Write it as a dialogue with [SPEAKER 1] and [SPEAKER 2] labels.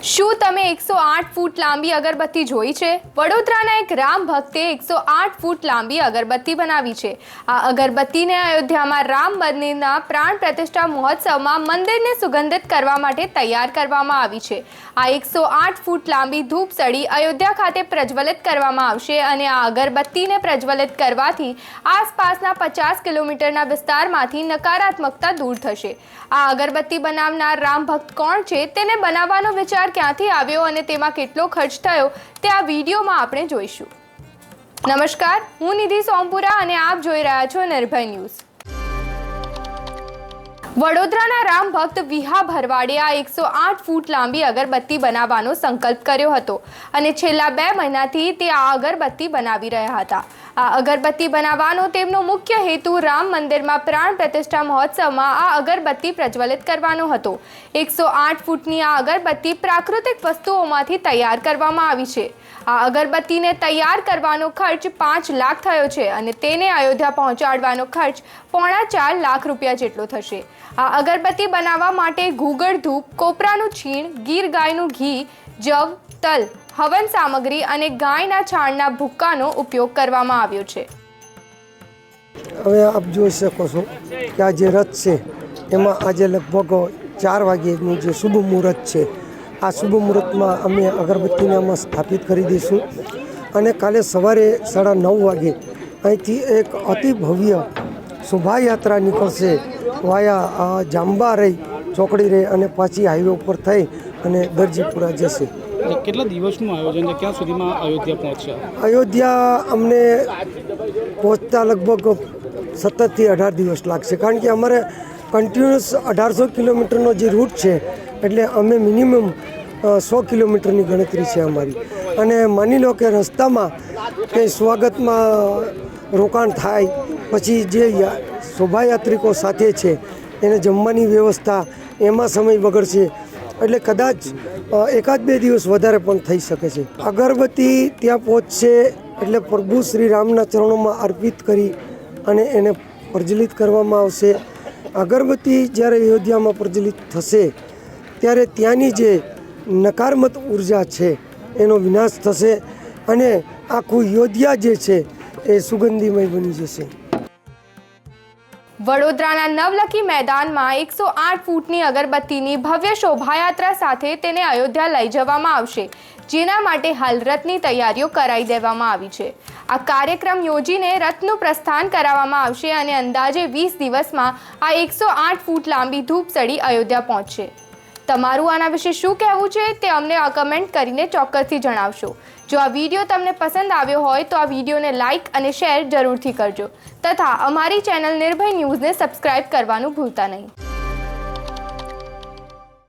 [SPEAKER 1] તમે એકસો આઠ ફૂટ લાંબી અગરબત્તી જોઈ છે? વડોદરાના એક રામ ભક્તે એકસો આઠ ફૂટ લાંબી અગરબત્તી બનાવી છે. આ અગરબત્તીને અયોધ્યામાં રામ મંદિરના પ્રાણ પ્રતિષ્ઠા મહોત્સવમાં મંદિરને સુગંધિત કરવા માટે તૈયાર કરવામાં આવી છે. આ એકસો આઠ ફૂટ લાંબી ધૂપ સડી અયોધ્યા ખાતે પ્રજ્વલિત કરવામાં આવશે અને આ અગરબત્તીને પ્રજ્વલિત કરવાથી આસપાસના પચાસ કિલોમીટરના વિસ્તારમાંથી નકારાત્મકતા દૂર થશે. આ અગરબત્તી બનાવનાર રામ ભક્ત કોણ છે? તેને બનાવવાનો વિચાર ક્યાંથી આવ્યો અને તેમાં કેટલો ખર્ચ થયો તે આ વિડીયોમાં આપણે જોઈશું. નમસ્કાર, હું નિધિ સોમપુરા અને આપ જોઈ રહ્યા છો નિર્ભય ન્યૂઝ. વડોદરાના રામ ભક્ત વિહા ભરવાડિયા એકસો આઠ ફૂટ લાંબી અગરબત્તી બનાવવાનો સંકલ્પ કર્યો હતો અને છેલ્લા બે મહિનાથી તે આ અગરબત્તી બનાવી રહ્યા હતા. આ અગરબત્તી બનાવવાનો તેમનો મુખ્ય હેતુ રામ મંદિરમાં પ્રાણ પ્રતિષ્ઠા મહોત્સવમાં આ અગરબત્તી પ્રજ્વલિત કરવાનો હતો. એકસો આઠ ફૂટની આ અગરબત્તી પ્રાકૃતિક વસ્તુઓમાંથી તૈયાર કરવામાં આવી છે. આ અગરબત્તીને તૈયાર કરવાનો ખર્ચ પાંચ લાખ થયો છે અને તેને અયોધ્યા પહોંચાડવાનો ખર્ચ પોણા ચાર લાખ રૂપિયા જેટલો થશે. આ અગરબત્તી બનાવવા માટે ઘૂગળ ધૂપ, કોપરાનું છીણ, ગીર ગાયનું ઘી, જવ, તલ, હવન સામગ્રી અને ગાયના છાણના ભૂક્કાનો ઉપયોગ કરવામાં આવ્યો છે.
[SPEAKER 2] હવે આપ જોઈ શકો છો કે આ જે રથ છે, એમાં આજે લગભગ ચાર વાગ્યેનું જે શુભ મુહૂર્ત છે, આ શુભ મુહૂર્તમાં અમે અગરબત્તીને આમાં સ્થાપિત કરી દઈશું અને કાલે સવારે સાડા નવ વાગે અહીંથી એક અતિ ભવ્ય શોભાયાત્રા નીકળશે વાયા જાંબા રહી ચોકડી રહી અને પાછી હાઈવે ઉપર થઈ અને દરજીપુરા જશે.
[SPEAKER 3] કેટલા દિવસનું આયોજન છે? ક્યાં સુધીમાં અયોધ્યા પહોંચ્યા
[SPEAKER 2] અયોધ્યા અમને પહોંચતા લગભગ સત્તરથી અઢાર દિવસ લાગશે. કારણ કે અમારે કન્ટિન્યુઅસ અઢારસો કિલોમીટરનો જે રૂટ છે એટલે અમે મિનિમમ સો કિલોમીટરની ગણતરી છે અમારી. અને માની લો કે રસ્તામાં કંઈ સ્વાગતમાં રોકાણ થાય, પછી જે શોભાયાત્રિકો સાથે છે, એને જમવાની વ્યવસ્થા, એમાં સમય બગડશે એટલે કદાચ એકાદ બે દિવસ વધારે પણ થઈ શકે છે. અગરબત્તી ત્યાં પહોંચશે, એટલે પ્રભુ શ્રી રામના ચરણોમાં અર્પિત કરી અને એને પ્રજ્વલિત કરવામાં આવશે. અગરબત્તી જ્યારે અયોધ્યામાં પ્રજ્વલિત થશે, ત્યારે ત્યાંની જે નકારમત ઊર્જા છે, એનો વિનાશ થશે અને આખું યોધ્યા જે છે એ સુગંધીમય બની જશે.
[SPEAKER 1] વડોદરાના નવલખી મેદાનમાં એકસો આઠ ફૂટની અગરબત્તીની ભવ્ય શોભાયાત્રા સાથે તેને અયોધ્યા લઈ જવામાં આવશે, જેના માટે હાલ રથની તૈયારીઓ કરાઈ દેવામાં આવી છે. આ કાર્યક્રમ યોજીને રથનું પ્રસ્થાન કરાવવામાં આવશે અને અંદાજે વીસ દિવસમાં આ એકસો આઠ ફૂટ લાંબી ધૂપસળી અયોધ્યા પહોંચશે. તમારું આના વિશે શું કહેવું છે તે અમને આ કમેન્ટ કરીને ચોક્કસથી જણાવશો. જો આ વીડિયો તમને પસંદ આવ્યો હોય તો આ વિડીયોને લાઇક અને શેર જરૂરથી કરજો. તથા અમારી ચેનલ નિર્ભય ન્યૂઝને સબસ્ક્રાઇબ કરવાનું ભૂલતા નહીં.